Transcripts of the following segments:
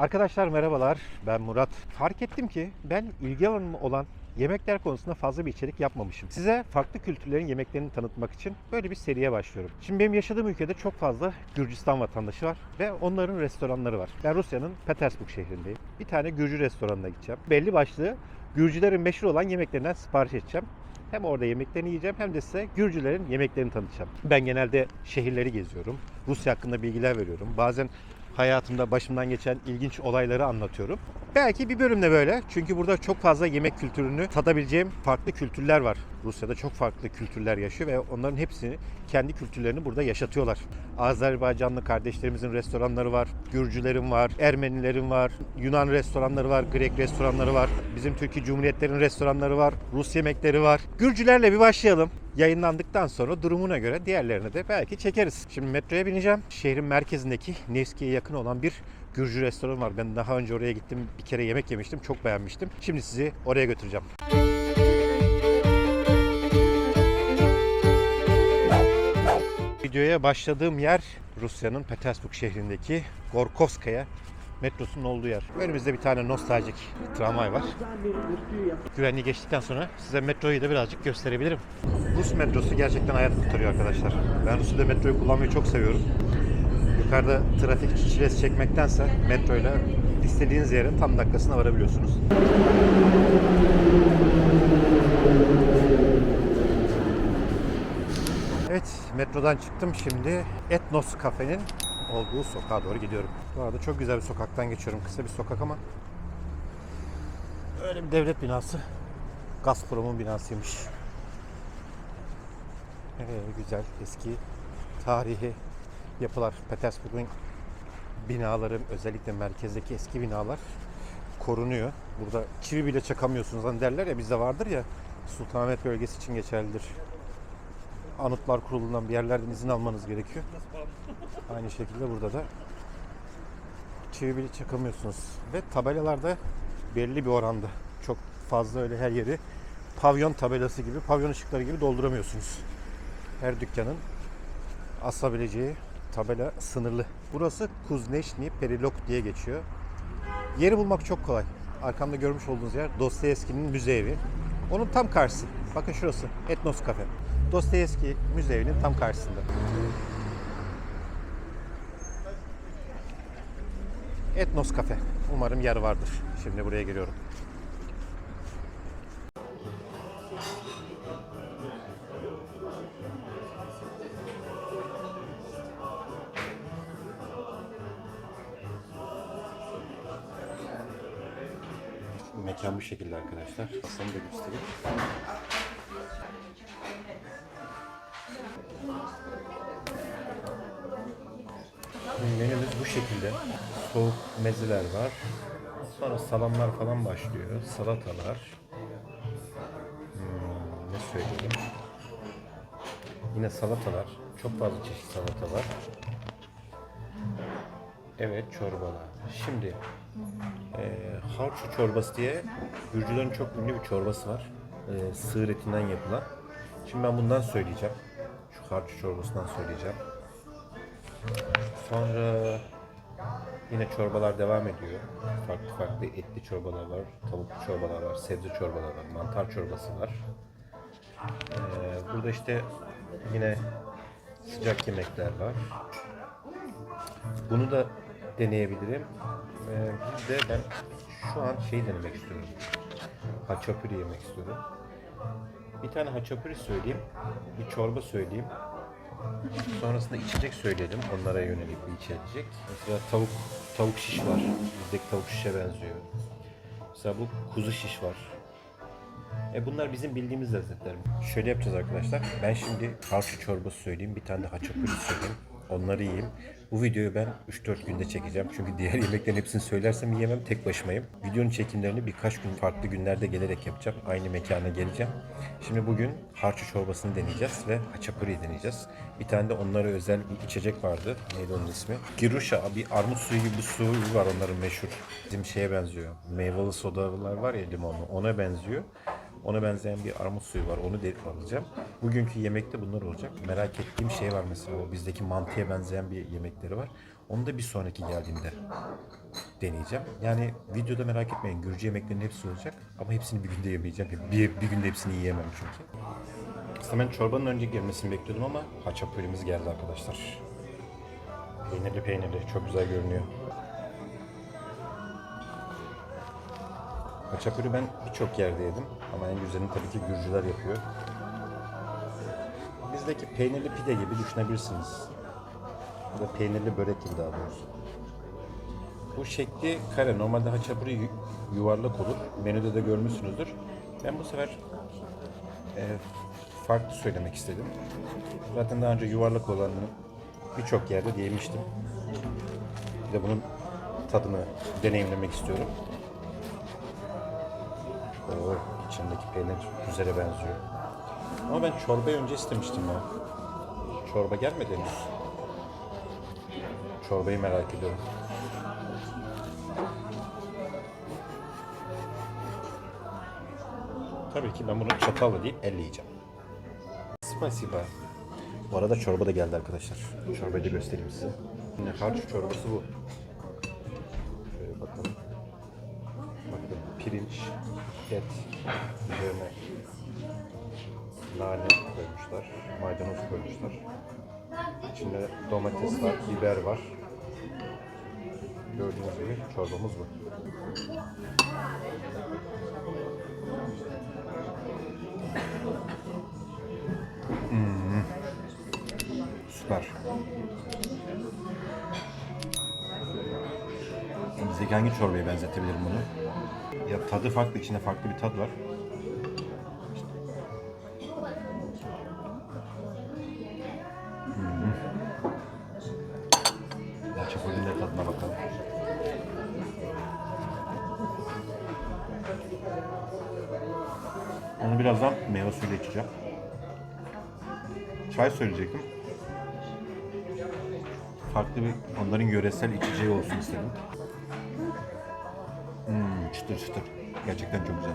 Arkadaşlar merhabalar. Ben Murat. Fark ettim ki ben ilgi alanım olan yemekler konusunda fazla bir içerik yapmamışım. Size farklı kültürlerin yemeklerini tanıtmak için böyle bir seriye başlıyorum. Şimdi benim yaşadığım ülkede çok fazla Gürcistan vatandaşı var ve onların restoranları var. Ben Rusya'nın Petersburg şehrindeyim. Bir tane Gürcü restoranına gideceğim. Belli başlı Gürcülerin meşhur olan yemeklerinden sipariş edeceğim. Hem orada yemeklerini yiyeceğim hem de size Gürcülerin yemeklerini tanıtacağım. Ben genelde şehirleri geziyorum. Rusya hakkında bilgiler veriyorum. Bazen hayatımda başımdan geçen ilginç olayları anlatıyorum. Belki bir bölümde böyle. Çünkü burada çok fazla yemek kültürünü tadabileceğim farklı kültürler var. Rusya'da çok farklı kültürler yaşıyor ve onların hepsini kendi kültürlerini burada yaşatıyorlar. Azerbaycanlı kardeşlerimizin restoranları var, Gürcülerin var, Ermenilerin var, Yunan restoranları var, Grek restoranları var, bizim Türkiye Cumhuriyetlerin restoranları var, Rus yemekleri var. Gürcülerle bir başlayalım. Yayınlandıktan sonra durumuna göre diğerlerini de belki çekeriz. Şimdi metroya bineceğim. Şehrin merkezindeki Nevski'ye yakın olan bir Gürcü restoran var. Ben daha önce oraya gittim. Bir kere yemek yemiştim. Çok beğenmiştim. Şimdi sizi oraya götüreceğim. Videoya başladığım yer Rusya'nın Petersburg şehrindeki Gorkovskaya metrosunun olduğu yer. Önümüzde bir tane nostaljik tramvay var. Güvenliği geçtikten sonra size metroyu da birazcık gösterebilirim. Rus metrosu gerçekten hayat kurtarıyor arkadaşlar. Ben Rusya'da metroyu kullanmayı çok seviyorum. Yukarıda trafik çilesi çekmektense metroyla istediğiniz yere tam dakikasına varabiliyorsunuz. Evet, metrodan çıktım şimdi. Etnos Kafe'nin olduğu sokağa doğru gidiyorum. Bu arada çok güzel bir sokaktan geçiyorum. Kısa bir sokak ama öyle bir devlet binası. Gazprom'un binasıymış. Ee, güzel, eski, tarihi yapılar. Petersburg'un binaları, özellikle merkezdeki eski binalar korunuyor. Burada çivi bile çakamıyorsunuz. Hani derler ya bizde vardır ya Sultanahmet bölgesi için geçerlidir. Anıtlar Kurulu'ndan bir yerlerden izin almanız gerekiyor. Aynı şekilde burada da çivi bile çakamıyorsunuz. Ve tabelalarda belli bir oranda çok fazla öyle her yeri pavyon tabelası gibi, pavyon ışıkları gibi dolduramıyorsunuz. Her dükkanın asabileceği tabela sınırlı. Burası Kuzneşni Perilok diye geçiyor. Yeri bulmak çok kolay. Arkamda görmüş olduğunuz yer Dostoyevski'nin müze evi. Onun tam karşısı. Bakın şurası Etnos Cafe. Dostoyevski müze evinin tam karşısında. Etnos Cafe. Umarım yer vardır. Şimdi buraya giriyorum. Mekan bu şekilde arkadaşlar. Masamı da göstereyim. Menümüz bu şekilde. Soğuk mezeler var. Sonra salamlar falan başlıyor. Salatalar. Hmm, ne söyleyeyim? Yine salatalar. Çok fazla çeşit salata var. Evet çorbalar. Şimdi e, harçu çorbası diye Gürcülerin çok ünlü bir çorbası var. E, sığır etinden yapılan. Şimdi ben bundan söyleyeceğim. Şu harçu çorbasından söyleyeceğim. Sonra yine çorbalar devam ediyor. Farklı farklı etli çorbalar var, tavuklu çorbalar var, sebze çorbalar var, mantar çorbası var. Ee, burada işte yine sıcak yemekler var. Bunu da deneyebilirim. Ee, de ben şu an şey denemek istiyorum. Haçapuri yemek istiyorum. Bir tane haçapuri söyleyeyim. Bir çorba söyleyeyim. Sonrasında içecek söyleyelim. Onlara yönelik bir içecek. Mesela tavuk tavuk şiş var. Bizdeki tavuk şişe benziyor. Mesela bu kuzu şiş var. E bunlar bizim bildiğimiz lezzetler. Şöyle yapacağız arkadaşlar. Ben şimdi harçlı çorbası söyleyeyim. Bir tane de haçapuri söyleyeyim. Onları yiyeyim. Bu videoyu ben 3-4 günde çekeceğim. Çünkü diğer yemeklerin hepsini söylersem yiyemem. Tek başımayım. Videonun çekimlerini birkaç gün farklı günlerde gelerek yapacağım. Aynı mekana geleceğim. Şimdi bugün harçlı çorbasını deneyeceğiz ve haçapuriyi deneyeceğiz. Bir tane de onlara özel bir içecek vardı. Neydi onun ismi? Giruşa. Bir armut suyu gibi bir suyu var onların meşhur. Bizim şeye benziyor. Meyveli sodalar var ya limonlu. Ona benziyor. Ona benzeyen bir armut suyu var. Onu de alacağım. Bugünkü yemekte bunlar olacak. Merak ettiğim şey var mesela. O bizdeki mantıya benzeyen bir yemekleri var. Onu da bir sonraki geldiğimde deneyeceğim. Yani videoda merak etmeyin Gürcü yemeklerinin hepsi olacak ama hepsini bir günde yemeyeceğim. Bir, bir günde hepsini yiyemem çünkü. Aslında ben çorbanın önce gelmesini bekliyordum ama haçapurimiz geldi arkadaşlar. Peynirli peynirli çok güzel görünüyor. Haçapuri ben birçok yerde yedim ama en güzelini tabii ki Gürcüler yapıyor. Bizdeki peynirli pide gibi düşünebilirsiniz. Ya da peynirli börek gibi daha doğrusu. Bu şekli kare. Normalde haçapuri yu- yuvarlak olur. Menüde de görmüşsünüzdür. Ben bu sefer e, farklı söylemek istedim. Zaten daha önce yuvarlak olanını birçok yerde de yemiştim. Bir de bunun tadını deneyimlemek istiyorum. Oo, içindeki peynir güzele benziyor. Ama ben çorbayı önce istemiştim ya. Çorba gelmedi henüz. Çorbayı merak ediyorum. Tabii ki ben bunu çatalla değil elle yiyeceğim. Spasiba. Bu arada çorba da geldi arkadaşlar. Çorbayı da göstereyim size. Harç çorbası bu. Pirinç, et, üzerine nane koymuşlar, maydanoz koymuşlar. İçinde domates var, biber var. Gördüğünüz gibi çorbamız bu. Hmm. Süper. Bizdeki hangi çorbaya benzetebilirim bunu? Ya tadı farklı, içinde farklı bir tat var. De tadına bakalım. Onu birazdan meyve suyuyla içeceğim. Çay söyleyecektim. Farklı bir onların yöresel içeceği olsun istedim. Çıtır çıtır. Gerçekten çok güzel.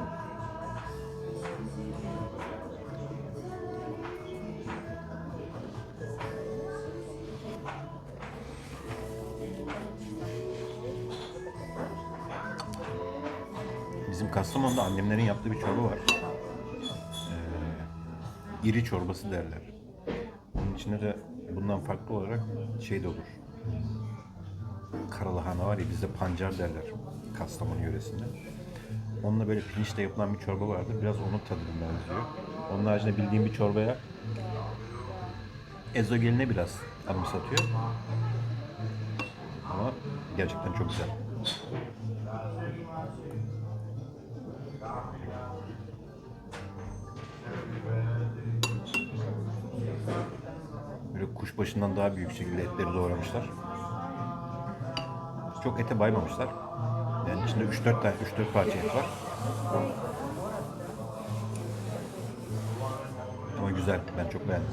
Bizim Kastamonu'da annemlerin yaptığı bir çorba var. Ee, iri çorbası derler. Bunun içinde de bundan farklı olarak şey de olur. Karalahana var ya bizde pancar derler Kastamonu yöresinde. Onunla böyle pirinçle yapılan bir çorba vardı. Biraz onun tadına benziyor. Onun haricinde bildiğim bir çorbaya ezogeline biraz anımsatıyor. Ama gerçekten çok güzel. Böyle kuşbaşından daha büyük şekilde etleri doğramışlar. Çok ete baymamışlar. Yani içinde 3-4 tane 3-4 parça et var. Ama güzel. Ben çok beğendim.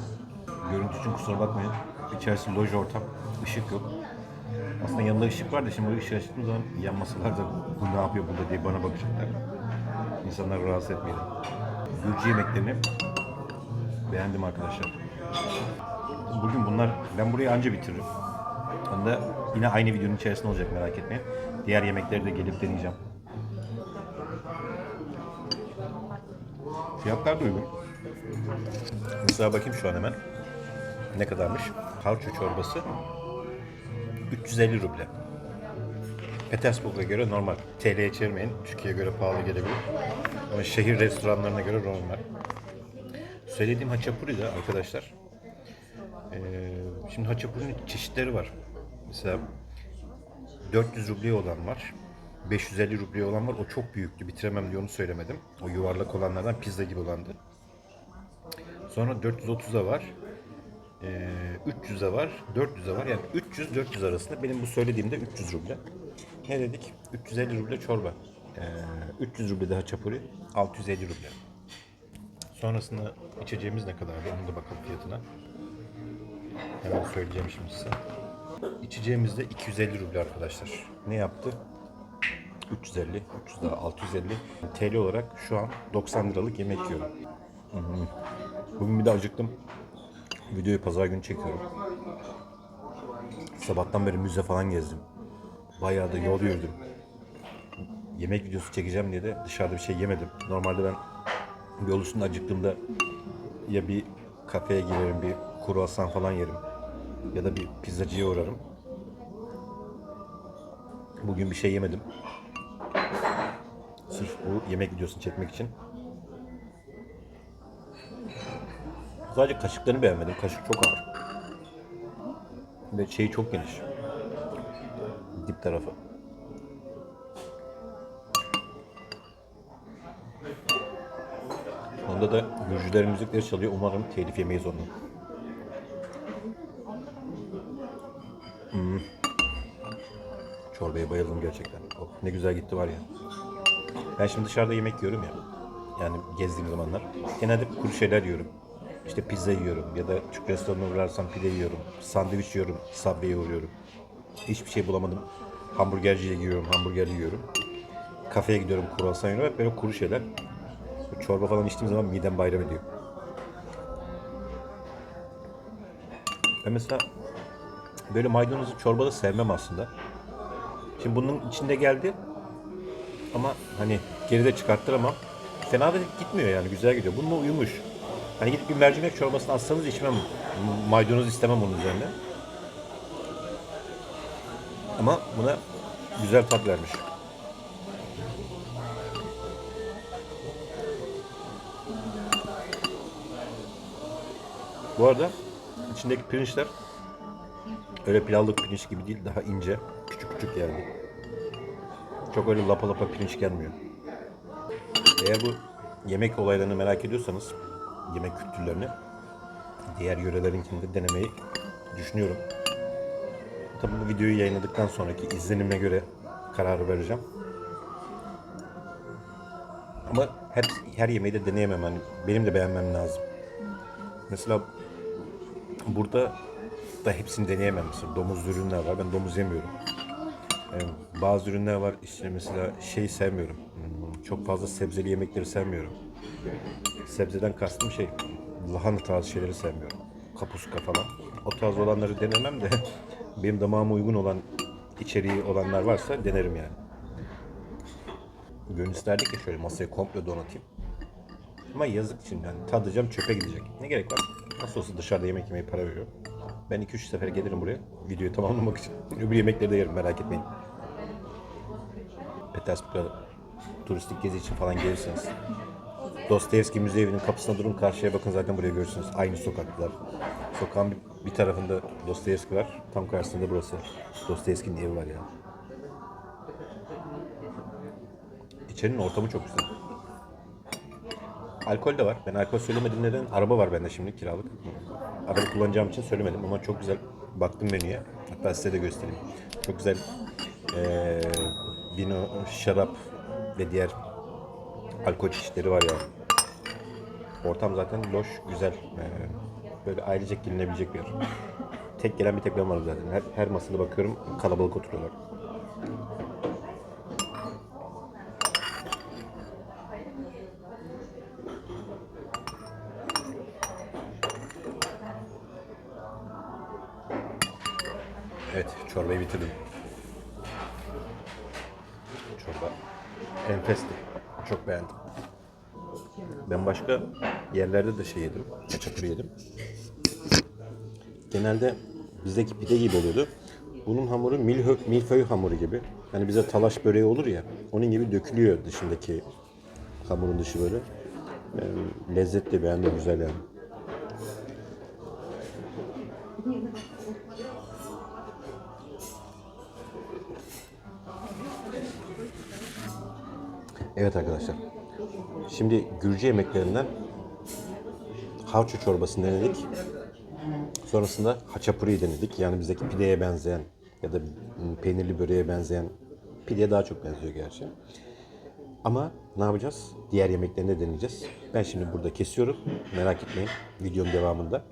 Görüntü için kusura bakmayın. İçerisi loj ortam. ışık yok. Aslında yanında ışık var da şimdi ışığı açtığım zaman yan masalarda bu ne yapıyor burada diye bana bakacaklar. İnsanları rahatsız etmeyelim. Gürcü yemeklerini beğendim arkadaşlar. Bugün bunlar, ben burayı anca bitiririm. Onu da yine aynı videonun içerisinde olacak merak etmeyin. Diğer yemekleri de gelip deneyeceğim. Fiyatlar da uygun. Mesela bakayım şu an hemen. Ne kadarmış? Harço çorbası 350 ruble. Petersburg'a göre normal. TL'ye çevirmeyin. Türkiye'ye göre pahalı gelebilir. Ama şehir restoranlarına göre normal. Söylediğim haçapuri de arkadaşlar ee, şimdi haçapurinin çeşitleri var. Mesela 400 rubleye olan var. 550 rubleye olan var. O çok büyüktü. Bitiremem diye onu söylemedim. O yuvarlak olanlardan pizza gibi olandı. Sonra 430'a var. Ee, 300'e var. 400'e var. Yani 300-400 arasında. Benim bu söylediğimde 300 ruble. Ne dedik? 350 ruble çorba. Ee, 300 ruble de haçapuri. 650 ruble. Sonrasında içeceğimiz ne kadardı? Onu da bakalım fiyatına. Hemen söyleyeceğim şimdi size. İçeceğimiz de 250 ruble arkadaşlar. Ne yaptı? 350, 300 daha 650 TL olarak şu an 90 liralık yemek yiyorum. Bugün bir de acıktım. Videoyu pazar günü çekiyorum. Sabahtan beri müze falan gezdim. Bayağı da yol yürüdüm. Yemek videosu çekeceğim diye de dışarıda bir şey yemedim. Normalde ben yol üstünde acıktığımda ya bir kafeye girerim, bir kruvasan falan yerim. Ya da bir pizzacıya uğrarım. Bugün bir şey yemedim. Sırf bu yemek videosunu çekmek için. Sadece kaşıklarını beğenmedim. Kaşık çok ağır. Ve şeyi çok geniş. Dip tarafı. Onda da Gürcülerin müzikleri çalıyor. Umarım telif yemeyiz ondan. Çorbaya bayıldım gerçekten. Oh, ne güzel gitti var ya. Ben şimdi dışarıda yemek yiyorum ya. Yani gezdiğim zamanlar. Genelde kuru şeyler yiyorum. İşte pizza yiyorum ya da Türk restoranına uğrarsam pide yiyorum. Sandviç yiyorum, Subway'e uğruyorum. Hiçbir şey bulamadım. Hamburgerciye giriyorum, hamburger yiyorum. Kafeye gidiyorum, kruvasan yiyorum. Hep böyle kuru şeyler. Çorba falan içtiğim zaman midem bayram ediyor. Ben mesela böyle maydanozu çorbada sevmem aslında. Şimdi bunun içinde geldi ama hani geride çıkarttıramam. Fena da gitmiyor yani güzel gidiyor. Bununla uyumuş. Hani gidip bir mercimek çorbasını atsanız içmem. Maydanoz istemem onun üzerine. Ama buna güzel tat vermiş. Bu arada içindeki pirinçler öyle pilavlık pirinç gibi değil, daha ince, küçük küçük yani. Çok öyle lapa lapa pirinç gelmiyor. Eğer bu yemek olaylarını merak ediyorsanız, yemek kültürlerini diğer yörelerinkini de denemeyi düşünüyorum. Tabii bu videoyu yayınladıktan sonraki izlenime göre kararı vereceğim. Ama hep her yemeği de deneyemem. Hani benim de beğenmem lazım. Mesela burada da hepsini deneyemem. Mesela domuz ürünler var. Ben domuz yemiyorum. Bazı ürünler var. İşte mesela şey sevmiyorum. Hmm, Çok fazla sebzeli yemekleri sevmiyorum. Sebzeden kastım şey lahana tarzı şeyleri sevmiyorum. Kapuska falan. O tarz olanları denemem de benim damağıma uygun olan içeriği olanlar varsa denerim yani. Gönül isterdi ki şöyle masayı komple donatayım. Ama yazık için yani tadacağım çöpe gidecek. Ne gerek var? Nasıl olsa dışarıda yemek yemeye para veriyor. Ben 2-3 sefer gelirim buraya videoyu tamamlamak için. Öbür yemekleri de yerim merak etmeyin. Petersburg'a turistik gezi için falan gelirsiniz. Dostoyevski Müze Evi'nin kapısına durun karşıya bakın zaten buraya görürsünüz. Aynı sokaklar. Sokağın bir, bir tarafında Dostoyevski var. Tam karşısında burası. Dostoyevski'nin evi var ya. İçerinin ortamı çok güzel. Alkol de var. Ben alkol söylemedim neden? Araba var bende şimdi kiralık. Araba kullanacağım için söylemedim ama çok güzel baktım menüye. Hatta size de göstereyim. Çok güzel eee vino, şarap ve diğer alkol çeşitleri var ya. Ortam zaten loş, güzel. Eee, böyle ailecek gelinebilecek bir yer. Tek gelen bir tek ben varım zaten. Her, her masada bakıyorum kalabalık oturuyorlar. Bitirdim. Çorba enfesti. Çok beğendim. Ben başka yerlerde de şey yedim. Çakır yedim. Genelde bizdeki pide gibi oluyordu. Bunun hamuru milhö, milföy hamuru gibi. Hani bize talaş böreği olur ya. Onun gibi dökülüyor dışındaki hamurun dışı böyle. Ee, lezzetli beğendim güzel yani. Evet arkadaşlar. Şimdi Gürcü yemeklerinden harço çorbasını denedik. Sonrasında haçapuriyi denedik. Yani bizdeki pideye benzeyen ya da peynirli böreğe benzeyen pideye daha çok benziyor gerçi. Ama ne yapacağız? Diğer yemeklerini de deneyeceğiz. Ben şimdi burada kesiyorum. Merak etmeyin. Videonun devamında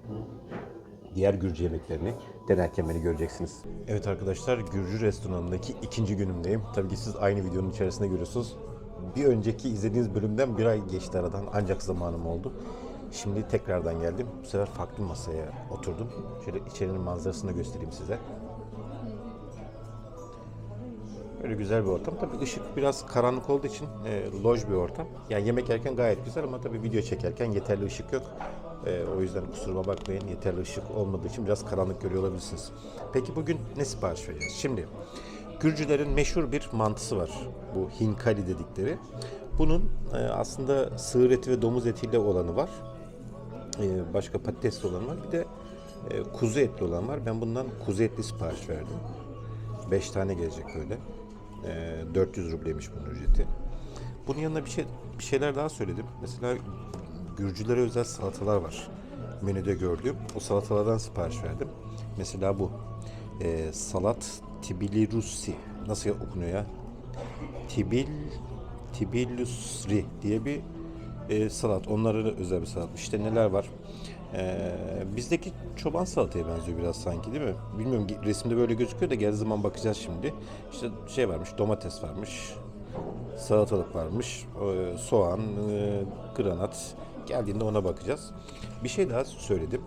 diğer Gürcü yemeklerini denerken beni göreceksiniz. Evet arkadaşlar Gürcü restoranındaki ikinci günümdeyim. Tabii ki siz aynı videonun içerisinde görüyorsunuz. Bir önceki izlediğiniz bölümden bir ay geçti aradan ancak zamanım oldu. Şimdi tekrardan geldim. Bu sefer farklı masaya oturdum. Şöyle içerinin manzarasını göstereyim size. Böyle güzel bir ortam. Tabii ışık biraz karanlık olduğu için e, loj bir ortam. Yani yemek yerken gayet güzel ama tabii video çekerken yeterli ışık yok. E, o yüzden kusuruma bakmayın. Yeterli ışık olmadığı için biraz karanlık görüyor olabilirsiniz. Peki bugün ne sipariş vereceğiz? Şimdi Gürcülerin meşhur bir mantısı var. Bu hinkali dedikleri. Bunun e, aslında sığır eti ve domuz etiyle olanı var. E, başka patatesli olan var. Bir de e, kuzu etli olan var. Ben bundan kuzu etli sipariş verdim. 5 tane gelecek böyle. E, 400 rubleymiş bunun ücreti. Bunun yanına bir şey bir şeyler daha söyledim. Mesela Gürcülere özel salatalar var. Menüde gördüğüm. O salatalardan sipariş verdim. Mesela bu. E, salat tibilirussi. Nasıl okunuyor ya? Tibil Tibilusri diye bir e, salat. Onlara da özel bir salat. İşte neler var? E, bizdeki çoban salataya benziyor biraz sanki değil mi? Bilmiyorum resimde böyle gözüküyor da geldiği zaman bakacağız şimdi. İşte şey varmış, domates varmış, salatalık varmış, e, soğan, e, granat. Geldiğinde ona bakacağız. Bir şey daha söyledim.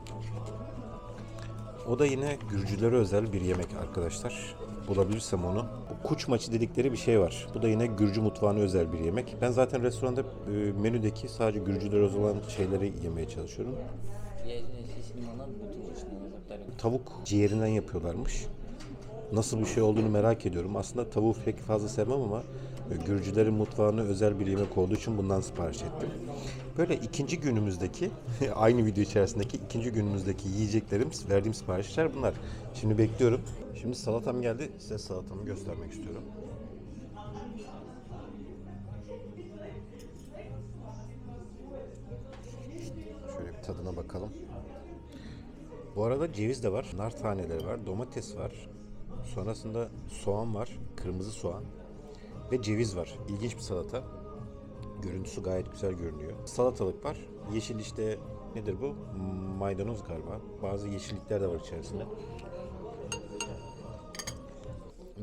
O da yine Gürcülere özel bir yemek arkadaşlar. Bulabilirsem onu. Bu kuç maçı dedikleri bir şey var. Bu da yine Gürcü mutfağına özel bir yemek. Ben zaten restoranda e, menüdeki sadece Gürcülere özel olan şeyleri yemeye çalışıyorum. Tavuk ciğerinden yapıyorlarmış. Nasıl bir şey olduğunu merak ediyorum. Aslında tavuğu pek fazla sevmem ama e, Gürcülerin mutfağına özel bir yemek olduğu için bundan sipariş ettim. Böyle ikinci günümüzdeki, aynı video içerisindeki ikinci günümüzdeki yiyeceklerim, verdiğim siparişler bunlar. Şimdi bekliyorum. Şimdi salatam geldi. Size salatamı göstermek istiyorum. Şöyle bir tadına bakalım. Bu arada ceviz de var, nar taneleri var, domates var. Sonrasında soğan var, kırmızı soğan ve ceviz var. İlginç bir salata. Görüntüsü gayet güzel görünüyor. Salatalık var. Yeşil işte nedir bu? Maydanoz galiba. Bazı yeşillikler de var içerisinde.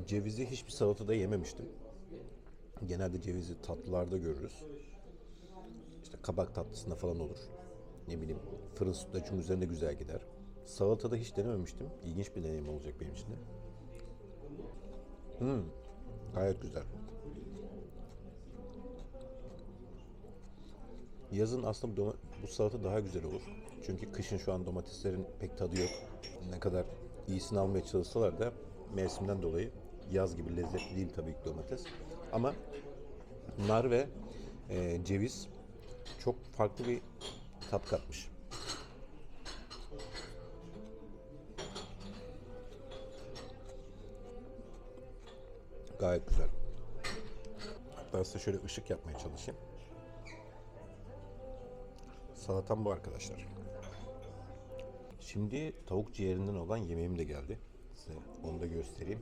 Cevizi hiçbir salatada yememiştim. Genelde cevizi tatlılarda görürüz. İşte kabak tatlısında falan olur. Ne bileyim fırın sütlacının üzerinde güzel gider. Salatada hiç denememiştim. İlginç bir deneyim olacak benim için de. Hmm, gayet güzel. Yazın aslında bu, salata daha güzel olur. Çünkü kışın şu an domateslerin pek tadı yok. Ne kadar iyisini almaya çalışsalar da mevsimden dolayı yaz gibi lezzetli değil tabii ki domates. Ama nar ve e, ceviz çok farklı bir tat katmış. Gayet güzel. Hatta size şöyle ışık yapmaya çalışayım. Salatam bu arkadaşlar. Şimdi tavuk ciğerinden olan yemeğim de geldi. Size onu da göstereyim.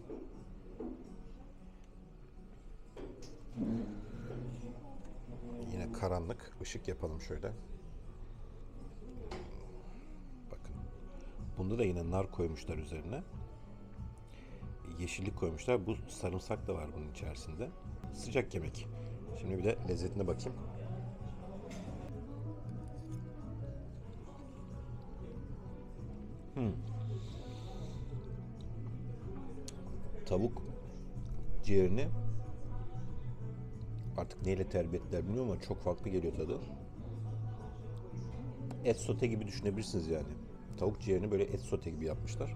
Yine karanlık. ışık yapalım şöyle. Bakın. Bunda da yine nar koymuşlar üzerine. Yeşillik koymuşlar. Bu sarımsak da var bunun içerisinde. Sıcak yemek. Şimdi bir de lezzetine bakayım. Tavuk ciğerini artık neyle terbiye ettiler bilmiyorum ama çok farklı geliyor tadı. Et sote gibi düşünebilirsiniz yani. Tavuk ciğerini böyle et sote gibi yapmışlar.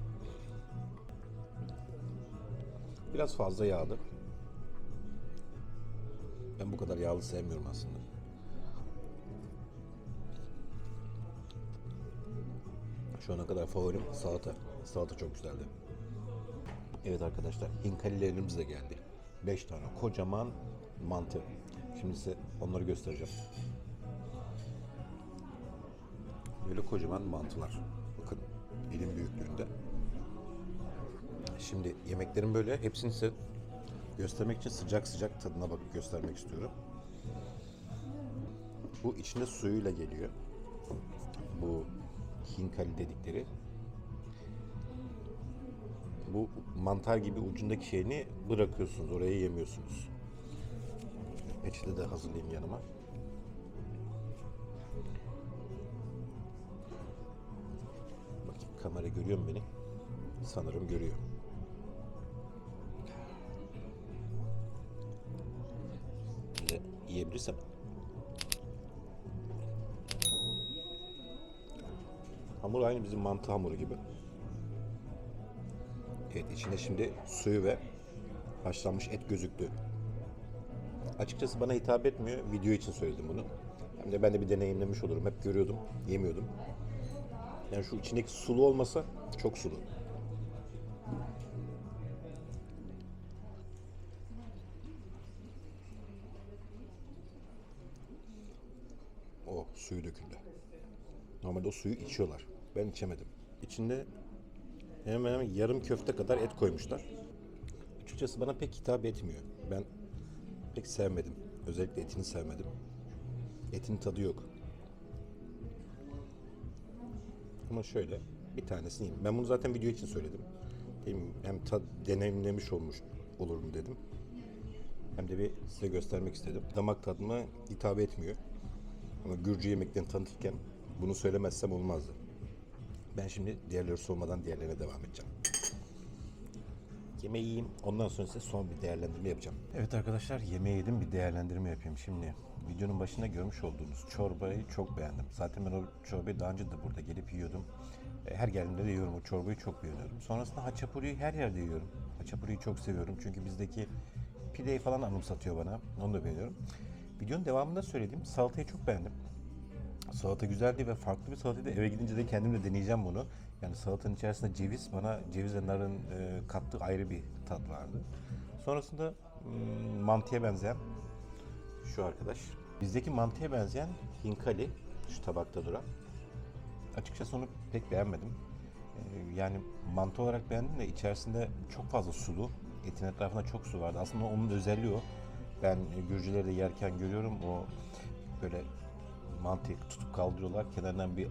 Biraz fazla yağlı. Ben bu kadar yağlı sevmiyorum aslında. Ana kadar favorim salata. Salata çok güzeldi. Evet arkadaşlar, hinkalilerimiz de geldi. 5 tane kocaman mantı. Şimdi size onları göstereceğim. Böyle kocaman mantılar. Bakın elim büyüklüğünde. Şimdi yemeklerim böyle. Hepsini size göstermek için sıcak sıcak tadına bakıp göstermek istiyorum. Bu içinde suyuyla geliyor. Bu hinkali dedikleri bu mantar gibi ucundaki şeyini bırakıyorsunuz. Oraya yemiyorsunuz. Peçete de hazırlayayım yanıma. Bakayım kamera görüyor mu beni? Sanırım görüyor. şekilde yiyebilirsem. Hamur aynı bizim mantı hamuru gibi. Evet içine şimdi suyu ve haşlanmış et gözüktü. Açıkçası bana hitap etmiyor. Video için söyledim bunu. Hem de ben de bir deneyimlemiş olurum. Hep görüyordum, yemiyordum. Yani şu içindeki sulu olmasa çok sulu. O suyu döküldü. Normalde o suyu içiyorlar. Ben içemedim. İçinde hemen hemen yarım köfte kadar et koymuşlar. Açıkçası bana pek hitap etmiyor. Ben pek sevmedim. Özellikle etini sevmedim. Etin tadı yok. Ama şöyle bir tanesini yiyeyim. Ben bunu zaten video için söyledim. Hem tad deneyimlemiş olmuş olurum dedim. Hem de bir size göstermek istedim. Damak tadıma hitap etmiyor. Ama Gürcü yemeklerini tanıtırken bunu söylemezsem olmazdı. Ben şimdi diğerleri soğumadan diğerlerine devam edeceğim. Yemeği yiyeyim. Ondan sonra size son bir değerlendirme yapacağım. Evet arkadaşlar yemeği yedim bir değerlendirme yapayım şimdi. Videonun başında görmüş olduğunuz çorbayı çok beğendim. Zaten ben o çorbayı daha önce de burada gelip yiyordum. E, Her geldiğimde de yiyorum o çorbayı çok beğeniyorum. Sonrasında haçapuriyi her yerde yiyorum. Haçapuriyi çok seviyorum çünkü bizdeki pideyi falan anımsatıyor bana. Onu da beğeniyorum. Videonun devamında söylediğim salatayı çok beğendim. Salata güzeldi ve farklı bir salataydı. Eve gidince de kendim de deneyeceğim bunu. Yani salatanın içerisinde ceviz, bana ceviz ve narın e, kattığı ayrı bir tat vardı. Sonrasında mm, mantıya benzeyen şu arkadaş. Bizdeki mantıya benzeyen hinkali şu tabakta duran. Açıkçası onu pek beğenmedim. Ee, Yani mantı olarak beğendim de içerisinde çok fazla sulu. Etin etrafında çok su vardı. Aslında onun özelliği o. Ben e, Gürcüleri de yerken görüyorum o böyle mantıyı tutup kaldırıyorlar. Kenarından bir e,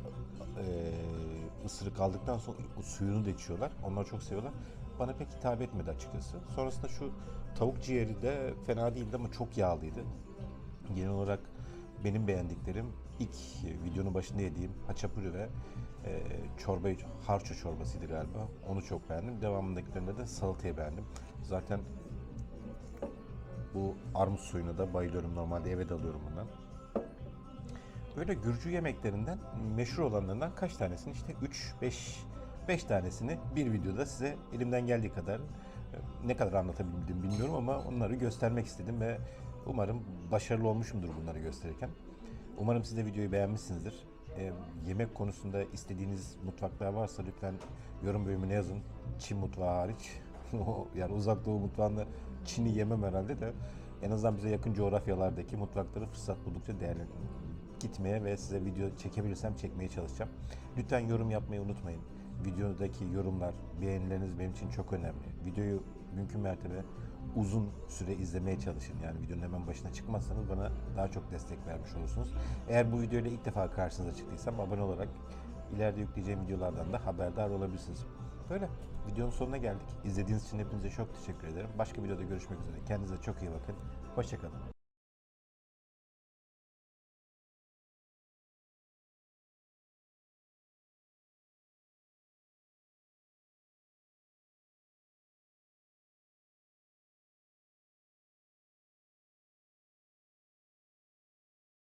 ısırık aldıktan sonra suyunu da içiyorlar. Onlar çok seviyorlar. Bana pek hitap etmedi açıkçası. Sonrasında şu tavuk ciğeri de fena değildi ama çok yağlıydı. Genel olarak benim beğendiklerim ilk videonun başında yediğim haçapuri ve e, çorbayı, harço çorbasıydı galiba. Onu çok beğendim. Devamındakilerinde de salatayı beğendim. Zaten bu armut suyunu da bayılıyorum. Normalde eve de alıyorum bundan. Böyle Gürcü yemeklerinden meşhur olanlarından kaç tanesini işte 3 5 5 tanesini bir videoda size elimden geldiği kadar e, ne kadar anlatabildim bilmiyorum ama onları göstermek istedim ve umarım başarılı olmuşumdur bunları gösterirken. Umarım siz de videoyu beğenmişsinizdir. E, yemek konusunda istediğiniz mutfaklar varsa lütfen yorum bölümüne yazın. Çin mutfağı hariç. Yani uzak doğu mutfağında Çin'i yemem herhalde de en azından bize yakın coğrafyalardaki mutfakları fırsat buldukça değerli gitmeye ve size video çekebilirsem çekmeye çalışacağım. Lütfen yorum yapmayı unutmayın. Videodaki yorumlar, beğenileriniz benim için çok önemli. Videoyu mümkün mertebe uzun süre izlemeye çalışın. Yani videonun hemen başına çıkmazsanız bana daha çok destek vermiş olursunuz. Eğer bu videoyla ilk defa karşınıza çıktıysam abone olarak ileride yükleyeceğim videolardan da haberdar olabilirsiniz. Böyle. Videonun sonuna geldik. İzlediğiniz için hepinize çok teşekkür ederim. Başka videoda görüşmek üzere. Kendinize çok iyi bakın. Hoşçakalın.